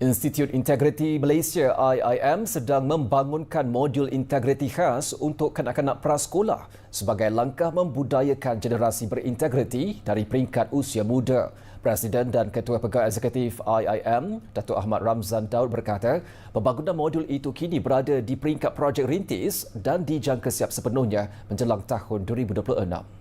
Institut Integriti Malaysia IIM sedang membangunkan modul integriti khas untuk kanak-kanak prasekolah sebagai langkah membudayakan generasi berintegriti dari peringkat usia muda. Presiden dan Ketua Pegawai Eksekutif IIM, Datuk Ahmad Ramzan Daud berkata, pembangunan modul itu kini berada di peringkat projek rintis dan dijangka siap sepenuhnya menjelang tahun 2026.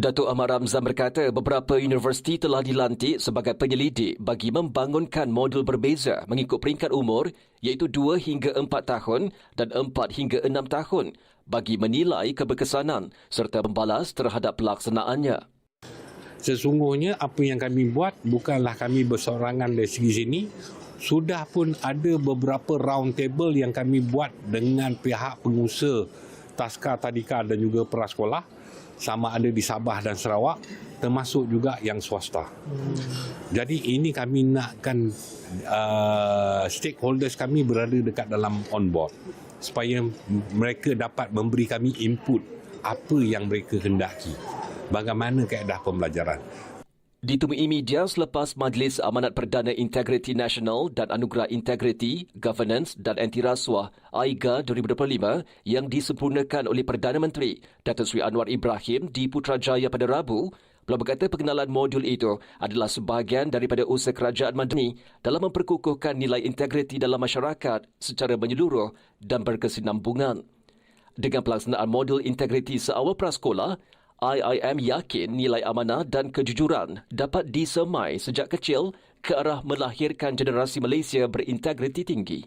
Datuk Ahmad Ramzan berkata beberapa universiti telah dilantik sebagai penyelidik bagi membangunkan modul berbeza mengikut peringkat umur iaitu 2 hingga 4 tahun dan 4 hingga 6 tahun bagi menilai keberkesanan serta membalas terhadap pelaksanaannya. Sesungguhnya apa yang kami buat bukanlah kami bersorangan dari segi sini. Sudah pun ada beberapa round table yang kami buat dengan pihak pengusaha Taska Tadika dan juga prasekolah sama ada di Sabah dan Sarawak termasuk juga yang swasta. Hmm. Jadi ini kami nakkan uh, stakeholders kami berada dekat dalam on board supaya mereka dapat memberi kami input apa yang mereka hendaki. Bagaimana keadaan pembelajaran ditemui media selepas Majlis Amanat Perdana Integriti Nasional dan Anugerah Integriti, Governance dan Anti Rasuah AIGA 2025 yang disempurnakan oleh Perdana Menteri Datuk Seri Anwar Ibrahim di Putrajaya pada Rabu, beliau berkata pengenalan modul itu adalah sebahagian daripada usaha kerajaan madani dalam memperkukuhkan nilai integriti dalam masyarakat secara menyeluruh dan berkesinambungan. Dengan pelaksanaan modul integriti seawal prasekolah, IIM yakin nilai amanah dan kejujuran dapat disemai sejak kecil ke arah melahirkan generasi Malaysia berintegriti tinggi.